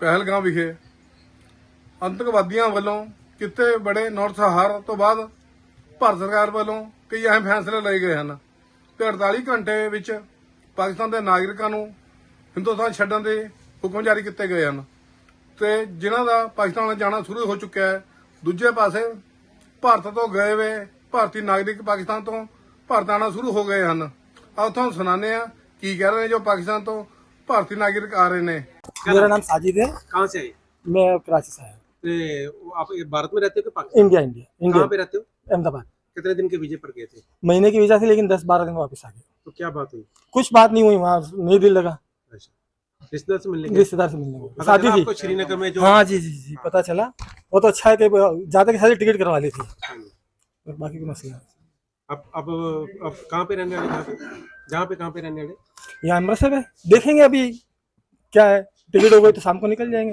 ਪਹਿਲਗਾਮ ਵਿਖੇ ਅੰਤਕਵਾਦੀਆਂ ਵੱਲੋਂ ਕਿਤੇ ਬੜੇ ਨਾਰਥ ਹਾਰ ਤੋਂ ਬਾਅਦ ਭਾਰਤ ਸਰਕਾਰ ਵੱਲੋਂ ਕਈ ਅਹਿਮ ਫੈਸਲੇ ਲਏ ਗਏ ਹਨ। ਤੇ 48 ਘੰਟੇ ਵਿੱਚ ਪਾਕਿਸਤਾਨ ਦੇ ਨਾਗਰਿਕਾਂ ਨੂੰ ਹਿੰਦੁਸਤਾਨ ਛੱਡਣ ਦੇ ਹੁਕਮ ਜਾਰੀ ਕੀਤੇ ਗਏ ਹਨ। ਤੇ ਜਿਨ੍ਹਾਂ ਦਾ ਪਾਕਿਸਤਾਨ ਵੱਲ ਜਾਣਾ ਸ਼ੁਰੂ ਹੋ ਚੁੱਕਿਆ ਹੈ, ਦੂਜੇ ਪਾਸੇ ਭਾਰਤ ਤੋਂ ਗਏ ਵੇ ਭਾਰਤੀ ਨਾਗਰਿਕ ਪਾਕਿਸਤਾਨ ਤੋਂ ਭਾਰਤ ਆਉਣਾ ਸ਼ੁਰੂ ਹੋ ਗਏ ਹਨ। ਆਓ ਤੁਹਾਨੂੰ ਸੁਣਾਉਂਦੇ ਆ ਕੀ ਕਹਿ ਰਹੇ ਨੇ ਜੋ ਪਾਕਿਸਤਾਨ ਤੋਂ ਭਾਰਤੀ ਨਾਗਰਿਕ ਆ ਰਹੇ ਨੇ। मेरा नाम साजिद है। कहाँ से आए? मैं कराची से आया हूँ। वो आप भारत में रहते हो कि पाकिस्तान? India India India. पे रहते हो? अहमदाबाद। कितने दिन के वीजे पर गए थे? महीने की वीज़ा थी लेकिन दस बारह दिन वापस आ गए। तो क्या बात हुई? कुछ बात नहीं हुई वहाँ नहीं दिल लगा। अच्छा। रिश्तेदार से मिलने रिश्तेदार से मिलने शादी थी। श्रीनगर में जो हाँ जी जी जी पता चला। वो तो अच्छा है कि ज़्यादा के साथ टिकट करवा ली थी हाँ और बाकी कोई मसला अब अब अब कहाँ पे रहने वाले जहाँ पे? जहाँ पे कहाँ पे रहने वाले? यहाँ अमृतसर है। देखेंगे अभी क्या है। टिकट हो गई तो शाम को निकल जाएँगे।